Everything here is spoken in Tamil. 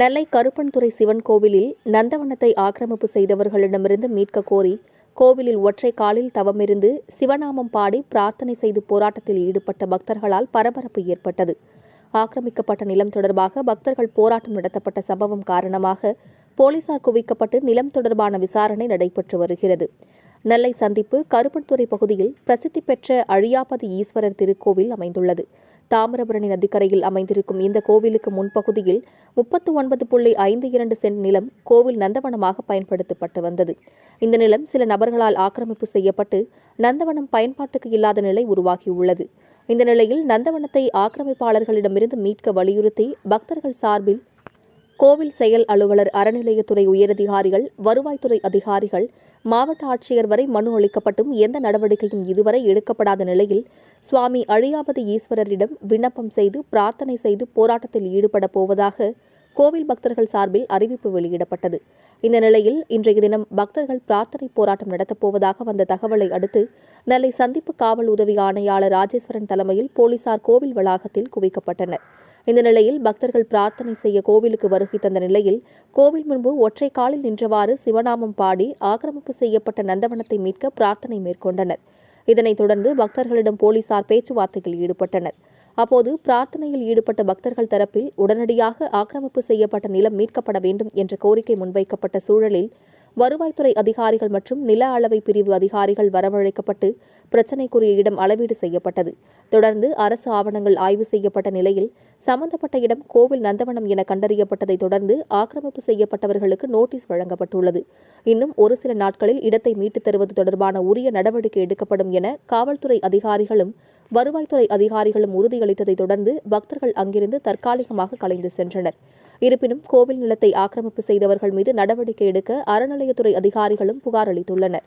நெல்லை கருப்பன்துறை சிவன் கோவிலில் நந்தவனத்தை ஆக்கிரமிப்பு செய்தவர்களிடமிருந்து மீட்க கோரி கோவிலில் ஒற்றை காலில் தவமிருந்து சிவநாமம் பாடி பிரார்த்தனை செய்து போராட்டத்தில் ஈடுபட்ட பக்தர்களால் பரபரப்பு ஏற்பட்டது. ஆக்கிரமிக்கப்பட்ட நிலம் தொடர்பாக பக்தர்கள் போராட்டம் நடத்தப்பட்ட சம்பவம் காரணமாக போலீசார் குவிக்கப்பட்டு நிலம் தொடர்பான விசாரணை நடைபெற்று வருகிறது. நெல்லை சந்திப்பு கருப்பன்துறை பகுதியில் பிரசித்தி பெற்ற அழியாபதி ஈஸ்வரர் திருக்கோவில் அமைந்துள்ளது. தாமிரபரணி நதிக்கரையில் அமைந்திருக்கும் இந்த கோவிலுக்கு முன்பகுதியில் முப்பத்து ஒன்பது புள்ளி ஐந்து இரண்டு சென்ட் நிலம் கோவில் நந்தவனமாக பயன்படுத்தப்பட்டு வந்தது. இந்த நிலம் சில நபர்களால் ஆக்கிரமிப்பு செய்யப்பட்டு நந்தவனம் பயன்பாட்டுக்கு இல்லாத நிலை உருவாகியுள்ளது. இந்த நிலையில் நந்தவனத்தை ஆக்கிரமிப்பாளர்களிடமிருந்து மீட்க வலியுறுத்தி பக்தர்கள் சார்பில் கோவில் செயல் அலுவலர் அறநிலையத்துறை உயரதிகாரிகள் வருவாய்த்துறை அதிகாரிகள் மாவட்ட ஆட்சியர் வரை மனு அளிக்கப்பட்டும் எந்த நடவடிக்கையும் இதுவரை எடுக்கப்படாத நிலையில் சுவாமி அழியாபதி ஈஸ்வரரிடம் விண்ணப்பம் செய்து பிரார்த்தனை செய்து போராட்டத்தில் ஈடுபட போவதாக கோவில் பக்தர்கள் சார்பில் அறிவிப்பு வெளியிடப்பட்டது. இந்த நிலையில் இன்றைய தினம் பக்தர்கள் பிரார்த்தனை போராட்டம் நடத்தப்போவதாக வந்த தகவலை அடுத்து நெல்லை சந்திப்பு காவல் உதவி ஆணையாளர் ராஜேஸ்வரன் தலைமையில் போலீசார் கோவில் வளாகத்தில் குவிக்கப்பட்டனர். இந்த நிலையில் பக்தர்கள் பிரார்த்தனை செய்ய கோவிலுக்கு வருகை தந்த நிலையில் கோவில் முன்பு ஒற்றை காலில் நின்றவாறு சிவநாமம் பாடி ஆக்கிரமிப்பு செய்யப்பட்ட நந்தவனத்தை மீட்க பிரார்த்தனை மேற்கொண்டனர். இதனைத் தொடர்ந்து பக்தர்களிடம் போலீசார் பேச்சுவார்த்தையில் ஈடுபட்டனர். அப்போது பிரார்த்தனையில் ஈடுபட்ட பக்தர்கள் தரப்பில் உடனடியாக ஆக்கிரமிப்பு செய்யப்பட்ட நிலம் மீட்கப்பட வேண்டும் என்ற கோரிக்கை முன்வைக்கப்பட்ட சூழலில் வருவாய்த்துறை அதிகாரிகள் மற்றும் நில அளவை பிரிவு அதிகாரிகள் வரவழைக்கப்பட்டு பிரச்சினைக்குரிய இடம் அளவீடு செய்யப்பட்டது. தொடர்ந்து அரசு ஆவணங்கள் ஆய்வு செய்யப்பட்ட நிலையில் சம்பந்தப்பட்ட இடம் கோவில் நந்தவனம் என கண்டறியப்பட்டதை தொடர்ந்து ஆக்கிரமிப்பு செய்யப்பட்டவர்களுக்கு நோட்டீஸ் வழங்கப்பட்டுள்ளது. இன்னும் ஒரு சில நாட்களில் இடத்தை மீட்டுத் தருவது தொடர்பான உரிய நடவடிக்கை எடுக்கப்படும் என காவல்துறை அதிகாரிகளும் வருவாய்த்துறை அதிகாரிகளும் உறுதியளித்ததை தொடர்ந்து பக்தர்கள் அங்கிருந்து தற்காலிகமாக கலைந்து சென்றனர். இருப்பினும் கோவில் நிலத்தை ஆக்கிரமிப்பு செய்தவர்கள் மீது நடவடிக்கை எடுக்க அறநிலையத்துறை அதிகாரிகளும் புகார் அளித்துள்ளனர்.